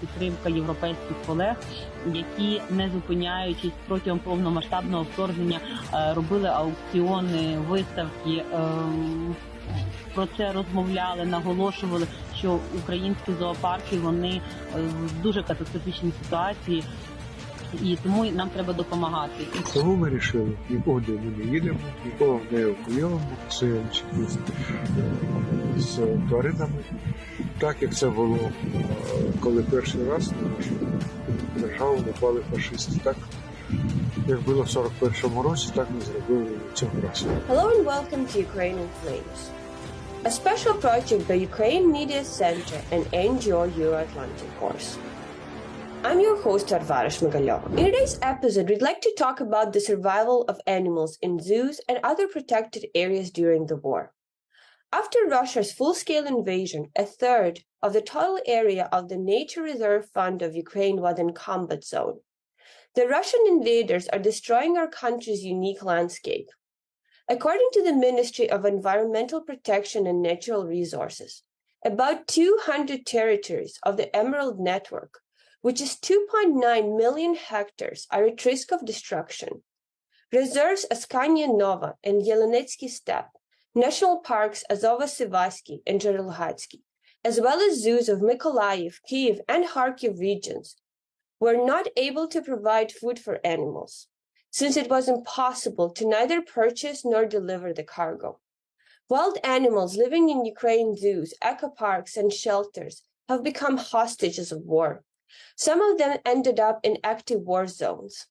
підтримка європейських колег, які не зупиняючись протягом повномасштабного вторгнення, е, робили аукціони, виставки. ем, Про це розмовляли, наголошували, що українські зоопарки вони е, в дуже катастрофічній ситуації, і тому нам треба допомагати. Тому ми вирішили, нікуди ми не їдемо, нікого не евакуйовуємо з, з тваринами, так як це було, е, коли перший раз на нашу державу напали фашисти. Так як було в 41-му році, так ми зробили цього разу. Hello and welcome to Ukraine in Flames, a special project by Ukraine Media Center and NGO Euro-Atlantic Course. I'm your host Varvara Shmigalyova. In today's episode, we'd like to talk about the survival of animals in zoos and other protected areas during the war. After Russia's full-scale invasion, a third of the total area of the Nature Reserve Fund of Ukraine was in combat zone. The Russian invaders are destroying our country's unique landscape. According to the Ministry of Environmental Protection and Natural Resources, about 200 territories of the Emerald Network, which is 2.9 million hectares, are at risk of destruction. Reserves Askania Nova and Yelenetsky Steppe, national parks Azova Sivasky and Zherelhatsky, as well as zoos of Mykolaiv, Kiev, and Kharkiv regions, were not able to provide food for animals since it was impossible to neither purchase nor deliver the cargo. Wild animals living in Ukraine zoos, eco parks, and shelters have become hostages of war. Some of them ended up in active war zones.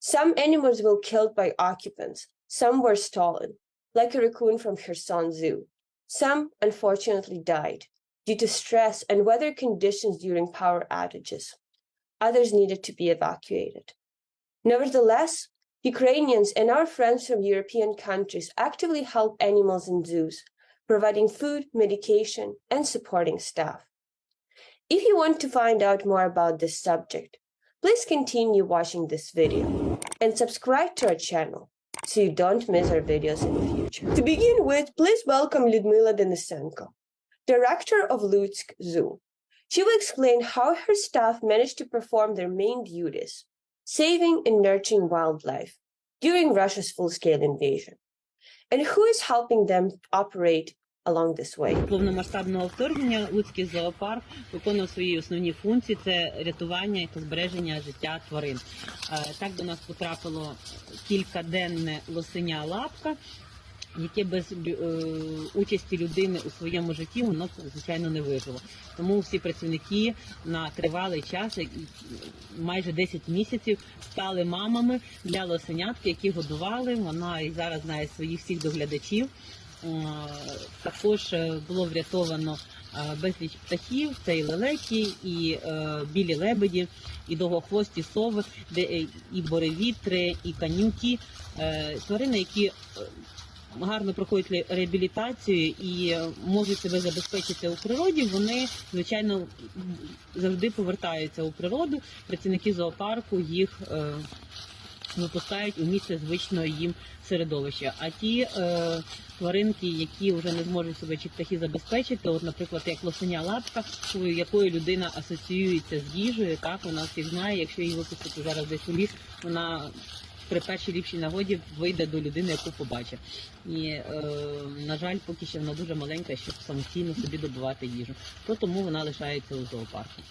Some animals were killed by occupants, some were stolen, like a raccoon from Kherson Zoo. Some, unfortunately, died due to stress and weather conditions during power outages. Others needed to be evacuated. Nevertheless, Ukrainians and our friends from European countries actively help animals in zoos, providing food, medication, and supporting staff. If you want to find out more about this subject, please continue watching this video and subscribe to our channel so you don't miss our videos in the future. To begin with, please welcome Lyudmila Denisenko, director of Lutsk Zoo. She will explain how her staff managed to perform their main duties, saving and nurturing wildlife during Russia's full-scale invasion, and who is helping them operate along this way. повномасштабного вторгнення Луцький зоопарк виконував свої основні функції: це рятування та збереження життя тварин. Е, Так до нас потрапило кількаденне лосеня лапка. Яке без е, участі людини у своєму житті воно звичайно не вижило. Тому всі працівники на тривалий час, майже 10 місяців, стали мамами для лосенятки, які годували. Вона і зараз знає своїх всіх доглядачів. Також е, було врятовано е, безліч птахів, це і лелеки, і е, білі лебеді, і довгохвості сови, і боревітри, і канюки, тварини, які гарно проходять реабілітацію і можуть себе забезпечити у природі, вони звичайно завжди повертаються у природу. Працівники зоопарку їх випускають у місце звичного їм середовища. А ті е, тваринки, які вже не зможуть себе чи птахи забезпечити, от, наприклад, як лосеня лапка, у якої людина асоціюється з їжею, так вона всіх знає, якщо її випустити зараз десь у ліс, вона при першій ліпшій нагоді вийде до людини, яку побачить. І е, на жаль, поки що вона дуже маленька, щоб самостійно собі добувати їжу. То тому вона лишається у зоопарку.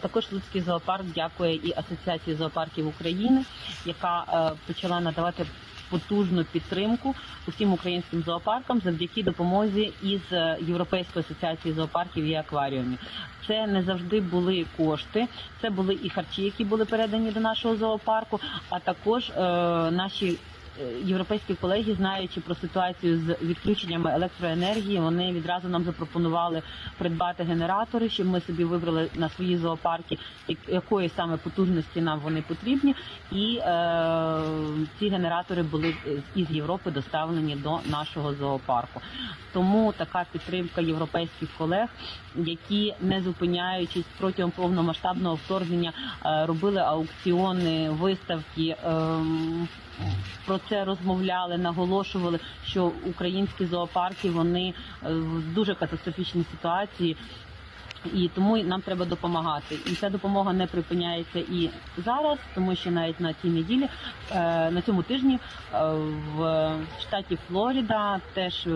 Також Луцький зоопарк дякує і Асоціації зоопарків України, яка е, почала надавати потужну підтримку усім українським зоопаркам завдяки допомозі із е, Європейської асоціації зоопарків і акваріумів. Це не завжди були кошти, це були і харчі, які були передані до нашого зоопарку, а також е, наші. Е, Європейські колеги, знаючи про ситуацію з відключеннями електроенергії, вони відразу нам запропонували придбати генератори, щоб ми собі вибрали на свої зоопарки, якої саме потужності нам вони потрібні. І е, ці генератори були е, із Європи доставлені до нашого зоопарку. Тому така підтримка європейських колег, які не зупиняючись протягом повномасштабного вторгнення, е, робили аукціони, виставки. ем, про це розмовляли, наголошували, що українські зоопарки вони е, в дуже катастрофічній ситуації. І тому нам треба допомагати. І ця допомога не припиняється і зараз, тому що навіть на цій неділі, е, на цьому тижні, е, в штаті Флорида теж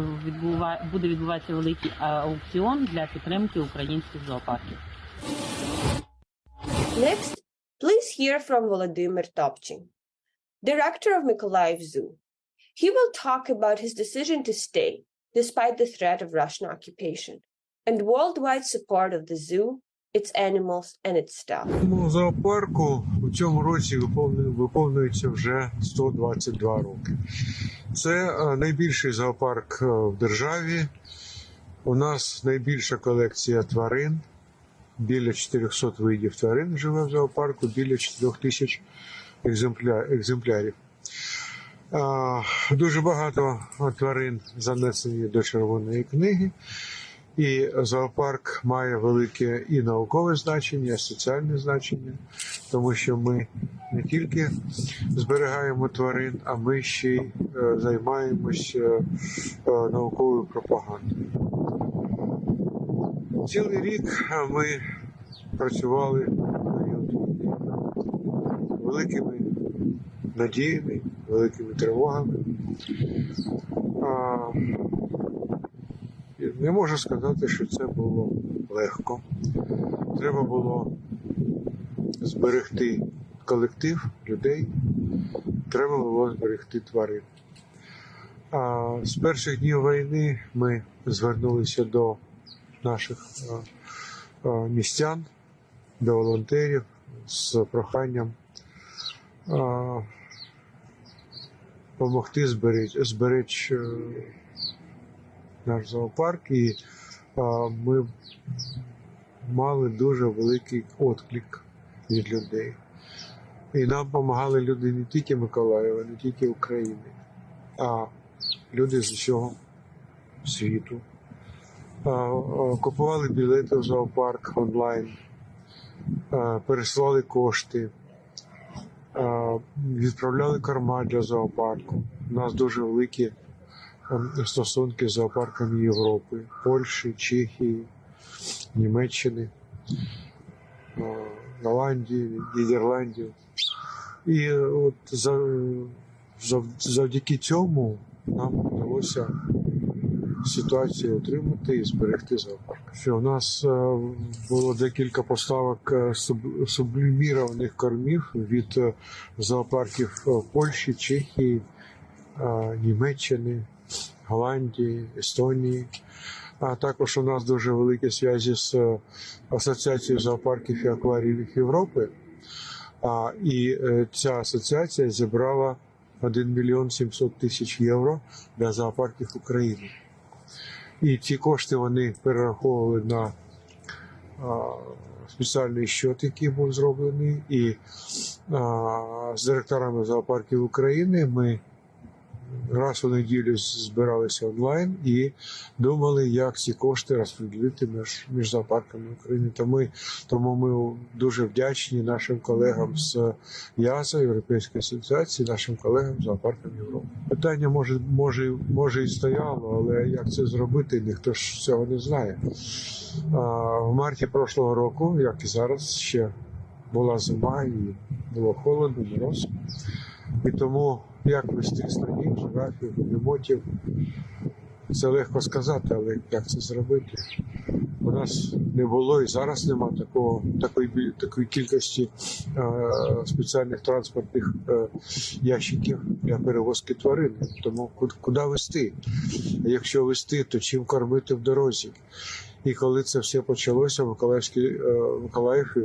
буде відбуватися великий аукціон для підтримки українських зоопарків. Next, please hear from Volodymyr Topchin, director of Mykolaiv Zoo. He will talk about his decision to stay despite the threat of Russian occupation and worldwide support of the zoo, its animals, and its staff. Тому зоопарку у цьому році виповню- виповнюється вже 122 роки. Це е, найбільший зоопарк е, в державі. У нас найбільша колекція тварин. Біля 400 видів тварин живе в зоопарку, біля 4 тисяч екземпля- екземплярів. Дуже багато тварин занесені до Червоної книги. І зоопарк має велике і наукове значення, і соціальне значення, тому що ми не тільки зберігаємо тварин, а ми ще й е, займаємося е, науковою пропагандою. Цілий рік е, ми працювали великими надіями, великими тривогами. А, не можу сказати, що це було легко. Треба було зберегти колектив людей, треба було зберегти тварин. А з перших днів війни ми звернулися до наших містян, до волонтерів з проханням допомогти зберечь, е, наш зоопарк, і ми мали дуже великий відклик від людей. І нам допомагали люди не тільки Миколаєва, не тільки України, а люди з усього світу. Купували білети в зоопарк онлайн, переслали кошти, відправляли корма для зоопарку. У нас дуже великі ем, стосунки з зоопарками Європи, Польщі, Чехії, Німеччини, е, Голландії, Нідерландів. І е, от завдяки цьому нам вдалося ситуацію отримати і зберегти зоопарк. Що у нас е, було декілька поставок е, суб- сублімірованих кормів від е, зоопарків Польщі, Чехії, Німеччини, Голландії, Естонії. А також у нас дуже великі зв'язі з Асоціацією зоопарків і акваріїв Європи. А, і ця асоціація зібрала 1 мільйон 700 тисяч євро для зоопарків України. І ці кошти вони перераховували на спеціальний щот, який був зроблений. І а, з директорами зоопарків України ми раз у неділю збиралися онлайн і думали, як ці кошти розподілити між, між зоопарками України. Тому, тому ми дуже вдячні нашим колегам з ЯЗа, Європейської асоціації, нашим колегам з зоопарком Європи. Питання може, може, може і стояло, але як це зробити, ніхто ж цього не знає. А, в марті прошлого року, як і зараз, ще була зима і було холодно, мороз. І тому як вести слонів, жирафів, емотів, це легко сказати, але як це зробити? У нас не було і зараз нема такого, такої, такої кількості е, спеціальних транспортних е, ящиків для перевозки тварин. Тому куди, вести? Якщо вести, то чим кормити в дорозі? І коли це все почалося, е, Миколаїв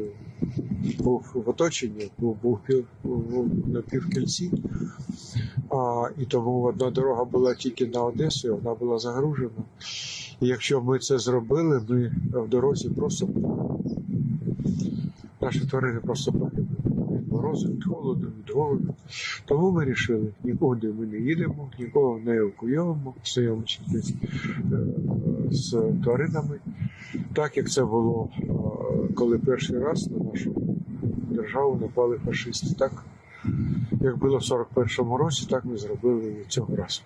був в оточенні, був, був, пів, був на півкільці. А, і тому одна дорога була тільки на Одесу, вона була загружена. І якщо ми це зробили, ми в дорозі просто наші тварини просто погибли від морозу, від холоду, від голоду. Тому ми вирішили, нікуди ми не їдемо, нікого не евакуйовуємо, стоїмо тільки е, з тваринами, так як це було, е, коли перший раз на нашу державу напали фашисти. Так як було в 41-му році, так ми зробили і цього разу.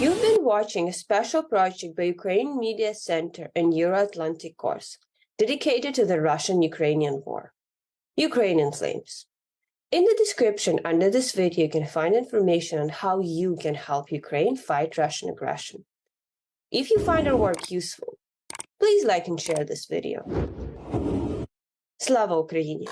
You've been watching a special project by Ukraine Media Center and Euro-Atlantic course dedicated to the Russian-Ukrainian war. Ukrainian claims. In the description under this video, you can find information on how you can help Ukraine fight Russian aggression. If you find our work useful, please like and share this video. Slava Ukraini!